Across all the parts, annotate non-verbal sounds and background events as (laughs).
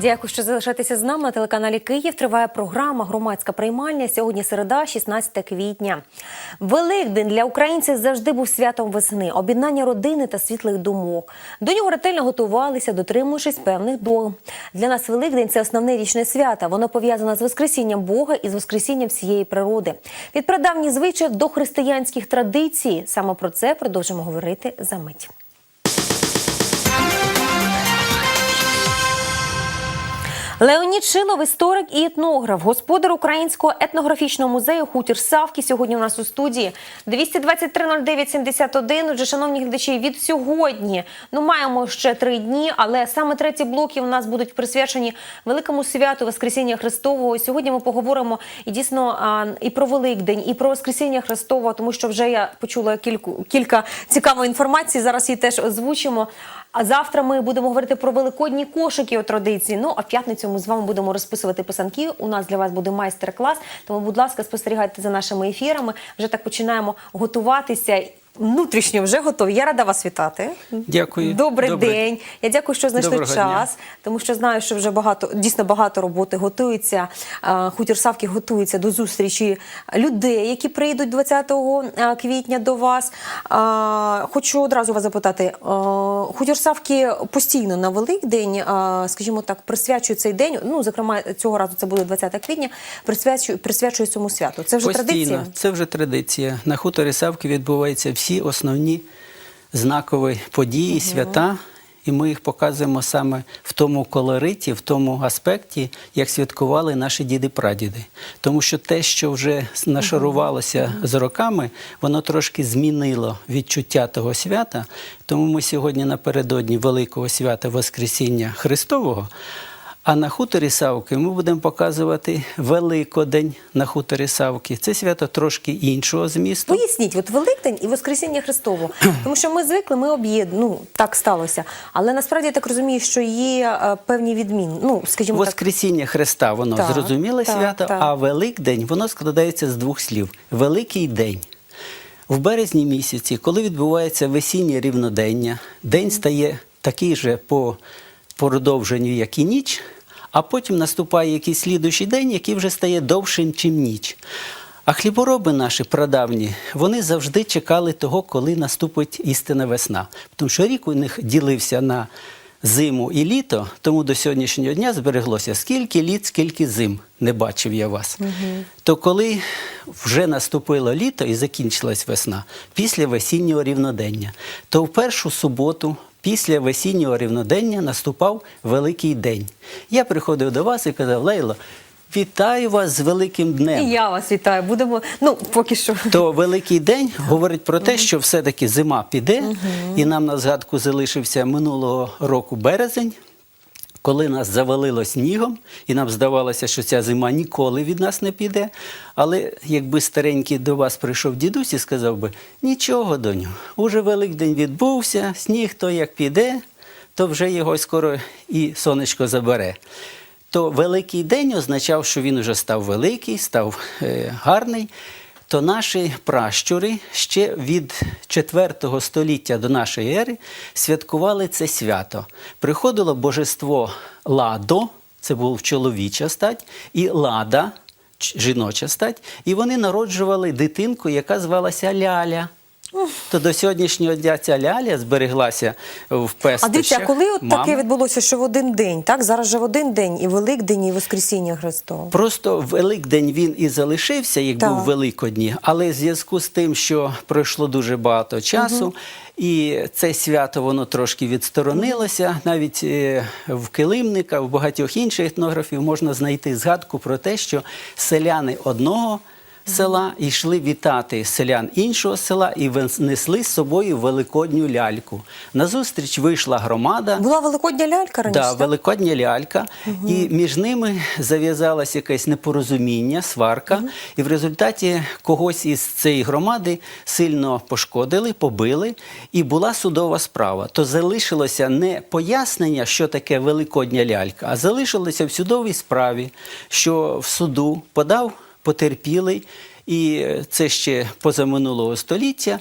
Дякую, що залишаєтеся з нами на телеканалі Київ. Триває програма Громадська приймальня. Сьогодні середа, 16 квітня. Великдень для українців завжди був святом весни, об'єднання родини та світлих думок. До нього ретельно готувалися, дотримуючись певних догм. Для нас Великдень це основне річне свято. Воно пов'язане з Воскресінням Бога і з Воскресінням всієї природи. Від прадавніх звичаїв до християнських традицій. Саме про це продовжимо говорити за мить. Леонід Шилов, історик і етнограф, господар Українського етнографічного музею Хутір Савки. Сьогодні у нас у студії 223-09-71. Отже, шановні глядачі, від сьогодні ну маємо ще три дні, але саме треті блоки у нас будуть присвячені великому святу Воскресіння Христового. Сьогодні ми поговоримо і дійсно і про Великдень, і про Воскресіння Христового, тому що вже я почула кільку кілька цікавої інформації. Зараз її теж озвучимо. А завтра ми будемо говорити про великодні кошики у традиції. Ну а в п'ятницю ми з вами будемо розписувати писанки. У нас для вас буде майстер-клас. Тому, будь ласка, спостерігайте за нашими ефірами. Вже так починаємо готуватися. Внутрішньо вже готові. Я рада вас вітати. Дякую. Добрий Добре. день. Я дякую, що знайшли Доброго час, дня. тому що знаю, що вже багато дійсно багато роботи готується. Хутір Савки готується до зустрічі людей, які прийдуть 20 квітня до вас. Хочу одразу вас запитати. Хутір Савки постійно на Великдень, скажімо так, присвячує цей день. Ну, зокрема, цього разу це буде 20 квітня. Присвячує присвячує цьому святу. Це вже Постійно. традиція. Це вже традиція. На хуторі Савки відбуваються всі основні знакові події, свята, і ми їх показуємо саме в тому колориті, в тому аспекті, як святкували наші діди-прадіди. Тому що те, що вже нашарувалося з роками, воно трошки змінило відчуття того свята. Тому ми сьогодні напередодні великого свята Воскресіння Христового. А на хуторі Савки ми будемо показувати Великодень на хуторі Савки. Це свято трошки іншого змісту. Поясніть, от Великдень і Воскресіння Христово. Тому що ми звикли, ми об'єднуємо, ну так сталося. Але насправді я так розумію, що є е, певні відміни. Ну, скажімо так, Воскресіння Христа, воно Так, зрозуміле так, свято, так. а Великдень воно складається з двох слів: Великий день. В березні місяці, коли відбувається весіннє рівнодення, день стає такий же по продовженню, як і ніч, а потім наступає якийсь слідуючий день, який вже стає довшим, ніж ніч. А хлібороби наші прадавні, вони завжди чекали того, коли наступить істинна весна. Тому що рік у них ділився на зиму і літо, тому до сьогоднішнього дня збереглося скільки літ, скільки зим не бачив я вас. То коли вже наступило літо і закінчилась весна, після весіннього рівнодення, то в першу суботу. Після весіннього рівнодення наступав Великий день. Я приходив до вас і казав, Лейло, вітаю вас з Великим днем. і я вас вітаю. Будемо, ну поки що. То Великий день говорить про те, що все-таки зима піде, і нам на згадку залишився минулого року березень. Коли нас завалило снігом, і нам здавалося, що ця зима ніколи від нас не піде. Але якби старенький до вас прийшов дідусь і сказав би: нічого, доню, уже Великдень відбувся, сніг то як піде, то вже його скоро і сонечко забере. То Великий день означав, що він уже став великий, став е, гарний. То наші пращури ще від 4 століття до нашої ери святкували це свято. Приходило божество Ладо, це був чоловіча стать, і Лада, жіноча стать, і вони народжували дитинку, яка звалася Ляля. То до сьогоднішнього дня ця ляля збереглася в А пестощах. дивіться, а коли от таке відбулося, що в один день, так? Зараз же в один день і Великдень, і Воскресіння Христове. Просто Великдень він і залишився, як Так. був Великодні, але в зв'язку з тим, що пройшло дуже багато часу, і це свято воно трошки відсторонилося. Навіть е, в Килимника, в багатьох інших етнографів можна знайти згадку про те, що селяни одного. Села йшли вітати селян іншого села і несли з собою великодню ляльку. Назустріч вийшла громада. Була великодня лялька раніше. Да, так? великодня лялька, і між ними зав'язалось якесь непорозуміння, сварка. І в результаті когось із цієї громади сильно пошкодили, побили, і була судова справа. То залишилося не пояснення, що таке великодня лялька, а залишилося в судовій справі, що в суду подав потерпілий, і це ще позаминулого століття.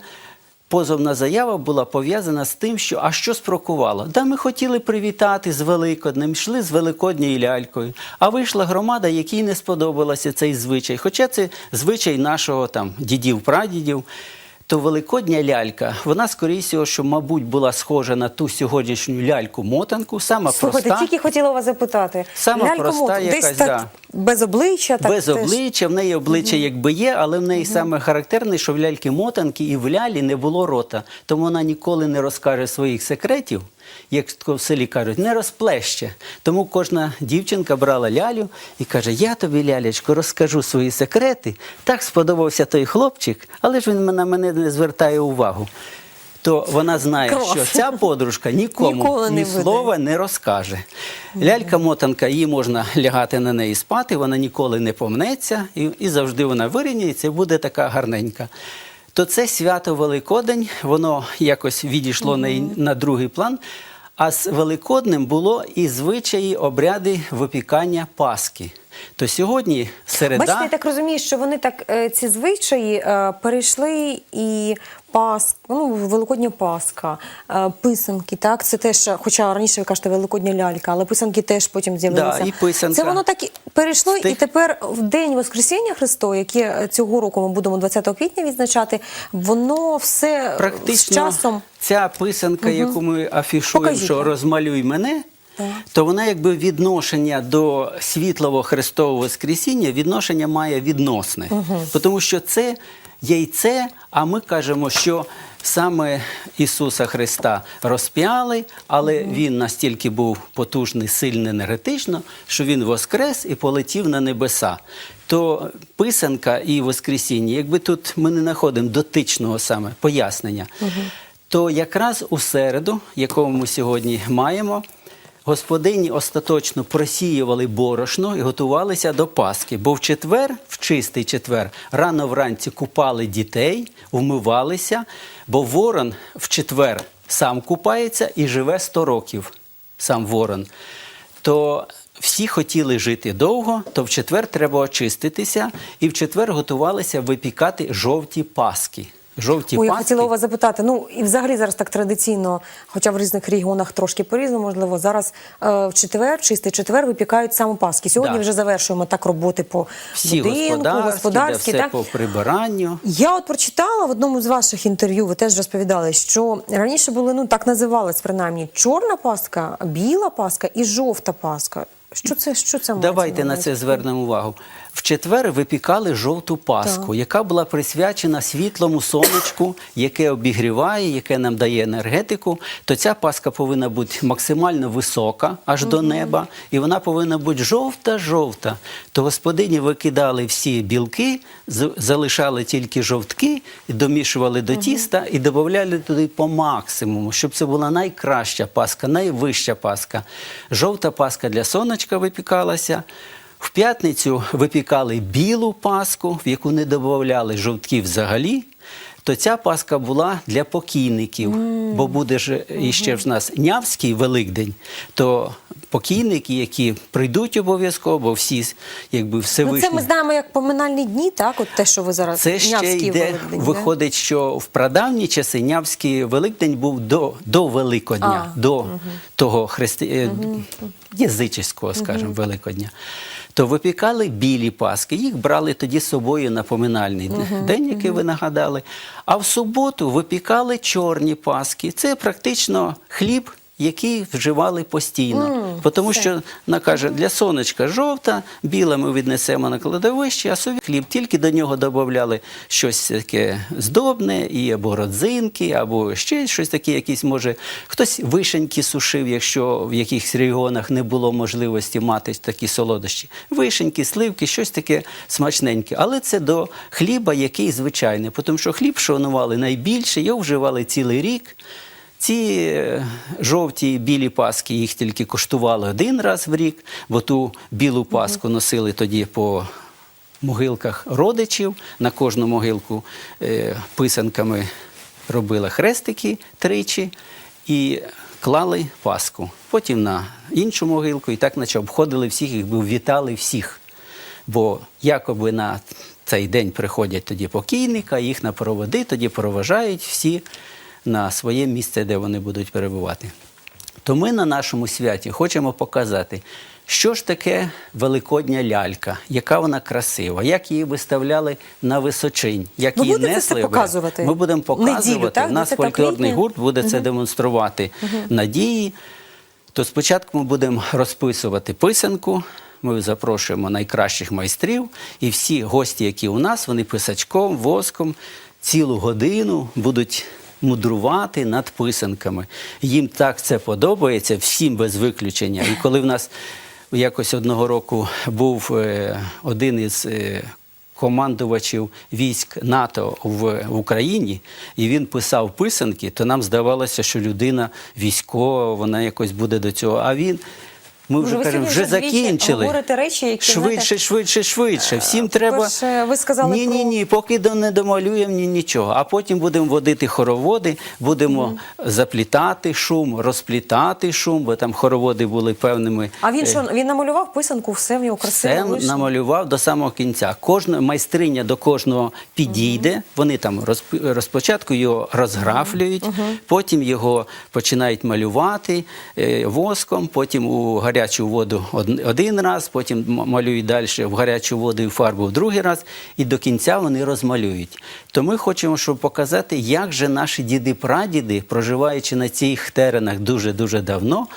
позовна заява була пов'язана з тим, що а що спрокувало? Да, ми хотіли привітати з Великоднем, йшли з Великодньою лялькою. А вийшла громада, якій не сподобалося цей звичай. Хоча це звичай нашого там дідів-прадідів. То великодня лялька, вона скоріше, що, мабуть, була схожа на ту сьогоднішню ляльку-мотанку, сама Слухайте, проста. тільки хотіла вас запитати. Сама Лялька проста якась, десь так да. без обличчя, так без теж. обличчя, в неї обличчя якби є, але в неї саме характерне, що в ляльки мотанки і в лялі не було рота. Тому вона ніколи не розкаже своїх секретів, як в селі кажуть, не розплеще. Тому кожна дівчинка брала лялю і каже: Я тобі, лялечко, розкажу свої секрети. Так сподобався той хлопчик, але ж він на мене не звертає увагу. То вона знає, Клас. що ця подружка нікому не ні слова не розкаже. Лялька-мотанка, її можна лягати на неї спати, вона ніколи не помнеться, і, і завжди вона вирівняється і буде така гарненька. То це свято Великодень, воно якось відійшло на, на другий план. А з Великодним було і звичаї, обряди випікання Пасхи. То сьогодні середа. Бачите, я так розумію, що вони так е, ці звичаї е, перейшли і Пасх, ну, Великодня Пасха, е, писанки, так? Це теж, хоча раніше ви кажете Великодня лялька, але писанки теж потім з'явилися. Да, і писанка. Це воно так і перейшло, і тепер в День Воскресіння Христова, яке цього року ми будемо 20 квітня відзначати, воно все Практично з часом. ця писанка, яку ми афішуємо, Покажіть що розмалюй мене. То вона якби відношення до світлого Христового Воскресіння відношення має відносне. Тому що це яйце, а ми кажемо, що саме Ісуса Христа розп'яли, але Він настільки був потужний, сильний енергетично, що Він воскрес і полетів на небеса. То писанка і Воскресіння, якби тут ми не знаходимо дотичного саме пояснення, то якраз у середу, якому ми сьогодні маємо, господині остаточно просіювали борошно і готувалися до Пасхи. Бо в четвер, в чистий четвер, рано вранці купали дітей, вмивалися, бо ворон в четвер сам купається і живе 100 років, сам ворон. То всі хотіли жити довго, то в четвер треба очиститися, і в четвер готувалися випікати жовті паски. Жовті Ой, я хотіла у вас запитати. Ну і взагалі зараз так традиційно, хоча в різних регіонах трошки по-різному, можливо, зараз е, в четвер, чистий четвер випікають саме Пасхи. Сьогодні Да. вже завершуємо так роботи по всі будинку, господарські, господарські все так. по прибиранню. Я от прочитала в одному з ваших інтерв'ю, ви теж розповідали, що раніше були, ну так називалась принаймні, чорна паска, біла паска і жовта паска. Що це, що це Давайте на це звернемо увагу. В четвер випікали жовту паску, Так. яка була присвячена світлому сонечку, яке обігріває, яке нам дає енергетику. То ця паска повинна бути максимально висока, аж до неба, і вона повинна бути жовта-жовта. То господині викидали всі білки, залишали тільки жовтки, домішували до тіста і додавали туди по максимуму, щоб це була найкраща паска, найвища паска. Жовта паска для сонечка випікалася. В п'ятницю випікали білу паску, в яку не додавали жовтків взагалі. То ця паска була для покійників, бо буде ж іще в нас Нявський Великдень, то покійники, які прийдуть обов'язково, бо всі якби Ну, Всевишні. це ми знаємо як поминальні дні, так? От те, що ви зараз Це ще Нявський йде, Великдень, виходить, що в прадавні часи Нявський Великдень був до, до Великодня, А, до того христи... е, язичського, скажімо, Великодня. То випікали білі паски, їх брали тоді з собою на поминальний день, який ви нагадали. А в суботу випікали чорні паски. Це практично хліб. Який вживали постійно, тому все. що вона каже, для сонечка жовта, біла ми віднесемо на кладовище, а сові хліб тільки до нього додавали щось таке здобне, і або родзинки, або ще щось таке, якісь може хтось вишеньки сушив, якщо в якихось регіонах не було можливості мати такі солодощі. Вишеньки, сливки, щось таке смачненьке. Але це до хліба, який звичайний, тому що хліб шанували найбільше, його вживали цілий рік. Ці е, жовті і білі паски їх тільки коштували один раз в рік, бо ту білу паску носили тоді по могилках родичів. На кожну могилку е, писанками робили хрестики тричі і клали паску. Потім на іншу могилку і так наче обходили всіх, якби вітали всіх. Бо якоби на цей день приходять тоді покійника, їх на проводи, тоді проважають всі на своє місце, де вони будуть перебувати. То ми на нашому святі хочемо показати, що ж таке великодня лялька, яка вона красива, як її виставляли на височинь, як Ви її будете це показувати? Ми будемо Неділю, показувати. так? У нас фольклорний гурт буде це демонструвати надії. То спочатку ми будемо розписувати писанку. Ми запрошуємо найкращих майстрів, і всі гості, які у нас, вони писачком, воском цілу годину будуть мудрувати над писанками. Їм так це подобається, всім без виключення. І коли в нас якось одного року був е, один із е, командувачів військ НАТО в, в Україні, і він писав писанки, то нам здавалося, що людина військова, вона якось буде до цього. А він. Ми вже кажемо, вже закінчили. речі, які, швидше, швидше, швидше. Всім треба. ви сказали ні, ні, ні, поки не домалюємо ні, нічого. А потім будемо водити хороводи, будемо заплітати шум, розплітати шум, бо там хороводи були певними. А він е, що він намалював писанку, все в нього красиво все вийшло? намалював до самого кінця. Кожна майстриня до кожного підійде. Вони там розп- розпочатку його розграфлюють, потім його починають малювати е, воском, потім у гарячу воду один раз, потім малюють далі в гарячу воду і фарбу в другий раз, і до кінця вони розмалюють. То ми хочемо, щоб показати, як же наші діди-прадіди, проживаючи на цих теренах дуже дуже давно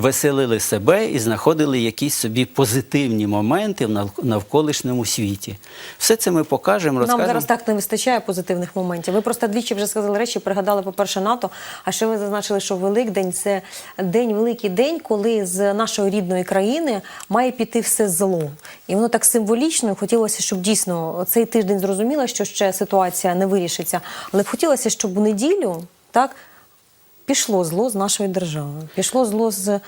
веселили себе і знаходили якісь собі позитивні моменти в навколишньому світі. Все це ми покажемо, Нам розкажемо. зараз так не вистачає позитивних моментів. Ви просто двічі вже сказали речі, пригадали, по-перше, НАТО. А ще ви зазначили, що Великдень це день, великий день, коли з нашої рідної країни має піти все зло. І воно так символічно. Хотілося, щоб дійсно цей тиждень зрозуміло, що ще ситуація не вирішиться. Але б хотілося, щоб у неділю так пішло зло з нашої держави, пішло зло з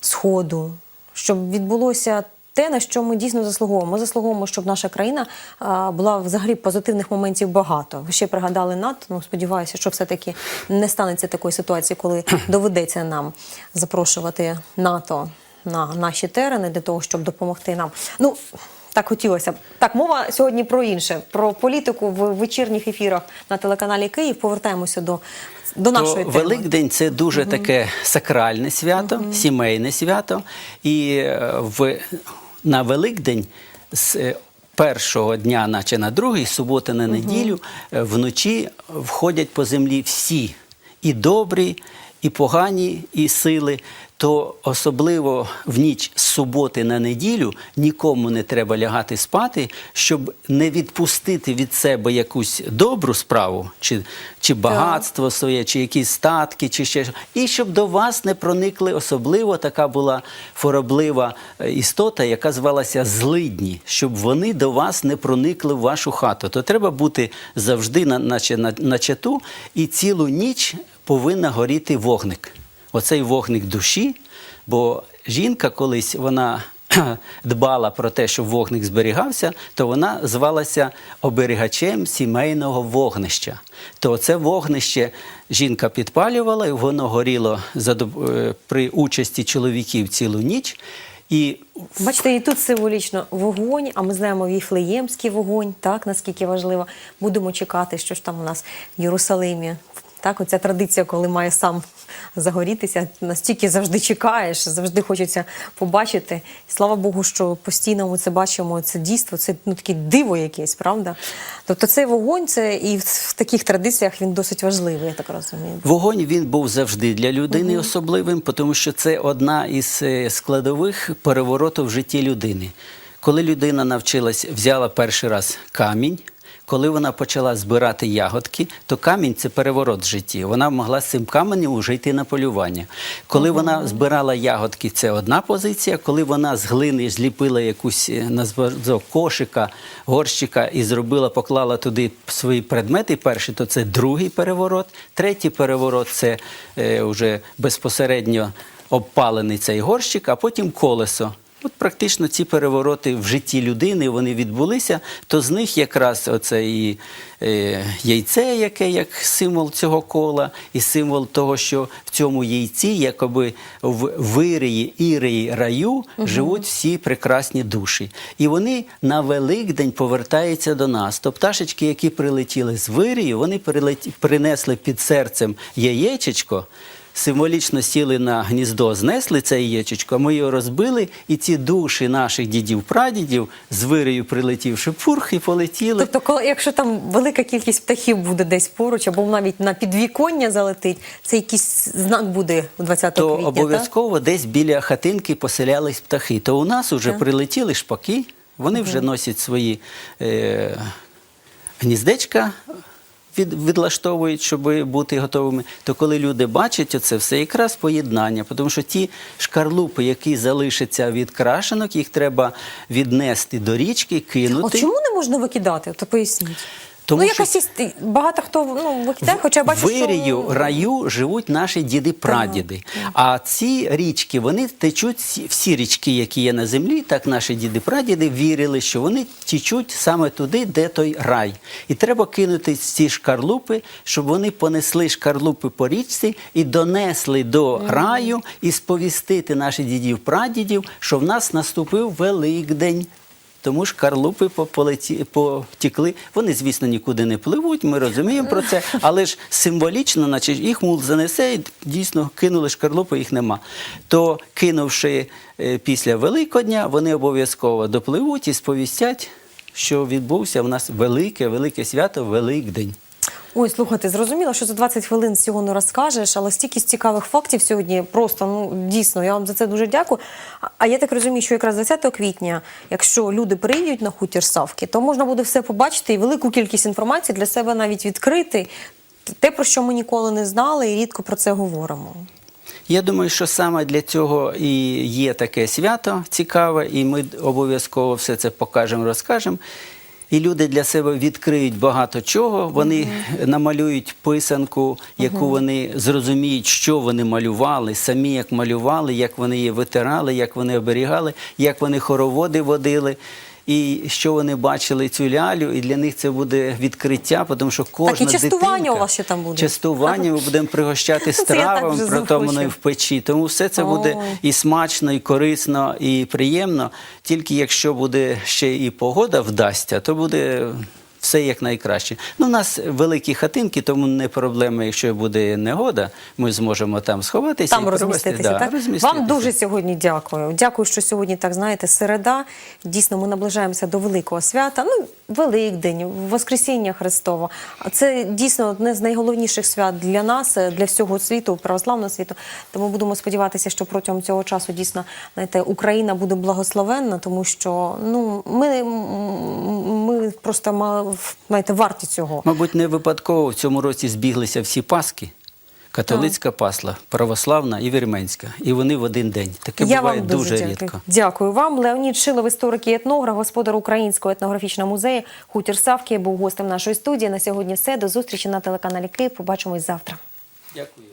Сходу, щоб відбулося те, на що ми дійсно заслуговуємо. Ми заслуговуємо, щоб наша країна а, була взагалі позитивних моментів багато. Ви ще пригадали НАТО. Ну сподіваюся, що все-таки не станеться такої ситуації, коли (clears throat) доведеться нам запрошувати НАТО на наші терени для того, щоб допомогти нам. Ну так хотілося б. Так, мова сьогодні про інше, про політику в вечірніх ефірах на телеканалі Київ. Повертаємося до, до нашої То теми. Великдень це дуже таке сакральне свято, сімейне свято. І е, в, на Великдень з е, першого дня, наче на другий, суботи на неділю, е, вночі входять по землі всі і добрі, і погані, і сили. То особливо в ніч з суботи на неділю нікому не треба лягати спати, щоб не відпустити від себе якусь добру справу, чи, чи багатство своє, чи якісь статки, чи ще що. і щоб до вас не проникли особливо така була хвороблива е, істота, яка звалася злидні, щоб вони до вас не проникли в вашу хату. То треба бути завжди на, наче, на, на чату, і цілу ніч повинна горіти вогник. Оцей вогник душі, бо жінка колись вона (clears throat) дбала про те, щоб вогник зберігався, то вона звалася оберігачем сімейного вогнища. То це вогнище жінка підпалювала, і воно горіло е, при участі чоловіків цілу ніч. І Бачите, і тут символічно вогонь, а ми знаємо віфлеємський вогонь, так наскільки важливо. Будемо чекати, що ж там у нас в Єрусалимі. Так, оця традиція, коли має сам загорітися, настільки завжди чекаєш, завжди хочеться побачити. І слава Богу, що постійно ми це бачимо. Це дійство, це ну таке диво якесь, правда? Тобто цей вогонь, це і в, таких традиціях він досить важливий, я так розумію. Вогонь він був завжди для людини особливим, тому що це одна із е, складових перевороту в житті людини. Коли людина навчилась, взяла перший раз камінь. Коли вона почала збирати ягодки, то камінь це переворот в житті. Вона могла з цим каменем уже йти на полювання. Коли вона збирала ягодки, це одна позиція. Коли вона з глини зліпила якусь е, на зразок кошика, горщика і зробила, поклала туди свої предмети перші, то це другий переворот. Третій переворот це е, вже безпосередньо обпалений цей горщик, а потім колесо. От практично ці перевороти в житті людини вони відбулися, то з них якраз оце і е, яйце, яке як символ цього кола, і символ того, що в цьому яйці, якоби в вирії, ірії, раю живуть всі прекрасні душі. І вони на Великдень повертаються до нас. То пташечки, які прилетіли з вирію, вони принесли під серцем яєчечко. Символічно сіли на гніздо, знесли це яєчечко, ми його розбили, і ці душі наших дідів-прадідів з вирію прилетівши пурх і полетіли. Тобто, коли, якщо там велика кількість птахів буде десь поруч, або навіть на підвіконня залетить, це якийсь знак буде у 20 то квітня, так? обов'язково десь біля хатинки поселялись птахи. То у нас вже прилетіли шпаки, вони вже носять свої е, гніздечка. Від, відлаштовують, щоб бути готовими. То коли люди бачать оце все, якраз поєднання, тому що ті шкарлупи, які залишаться від крашенок, їх треба віднести до річки, кинути. А чому не можна викидати? То поясніть. Тому ну, що- якось є- багато хто ну, викидає, хоча бачу, Вирію, що... раю живуть наші діди-прадіди. А ці річки, вони течуть, всі- всі річки, які є на землі, так наші діди-прадіди вірили, що вони течуть саме туди, де той рай. І треба кинути ці шкарлупи, щоб вони понесли шкарлупи по річці і донесли до раю і сповістити наших дідів-прадідів, що в нас наступив Великдень. Тому ж карлупи потікли. Вони, звісно, нікуди не пливуть, ми розуміємо про це, але ж символічно, наче їх мул занесе, і дійсно кинули шкарлупи, їх нема. То, кинувши е, після Великодня, вони обов'язково допливуть і сповістять, що відбувся в нас велике, велике свято Великдень. Ой, слухайте, зрозуміло, що за 20 хвилин всього не розкажеш, але стільки цікавих фактів сьогодні просто ну дійсно. Я вам за це дуже дякую. А- я так розумію, що якраз 20 квітня, якщо люди прийдуть на хутір Савки, то можна буде все побачити і велику кількість інформації для себе навіть відкрити. Те, про що ми ніколи не знали, і рідко про це говоримо. Я думаю, що саме для цього і є таке свято цікаве, і ми обов'язково все це покажемо, розкажемо. І люди для себе відкриють багато чого. Вони намалюють писанку, яку вони зрозуміють, що вони малювали, самі як малювали, як вони її витирали, як вони оберігали, як вони хороводи водили. І що вони бачили цю лялю, і для них це буде відкриття, тому що кожна частування дитинка, у вас ще там буде. Частування ми будемо пригощати (laughs) стравами, вже в печі. Тому все це буде і смачно, і корисно, і приємно. Тільки якщо буде ще і погода вдасться, то буде. Все як найкраще. Ну, у нас великі хатинки, тому не проблема, якщо буде негода, ми зможемо там сховатися Там і провести. розміститися. да, так? розміститися. Вам дуже сьогодні дякую. Дякую, що сьогодні, так знаєте, середа. Дійсно, ми наближаємося до великого свята. Ну, Великдень, Воскресіння Христово. Це дійсно одне з найголовніших свят для нас, для всього світу, православного світу. Тому будемо сподіватися, що протягом цього часу дійсно знаєте, Україна буде благословенна, тому що ну ми, ми просто ма- знаєте, варті цього. Мабуть, не випадково в цьому році збіглися всі Паски. Католицька пасла, православна і вірменська. І вони в один день. Таке Я буває вам дуже, дуже дякую. рідко. Дякую вам. Леонід Шилов, історик і етнограф, господар Українського етнографічного музею Хутір Савки був гостем нашої студії. На сьогодні все. До зустрічі на телеканалі Київ. Побачимось завтра. Дякую.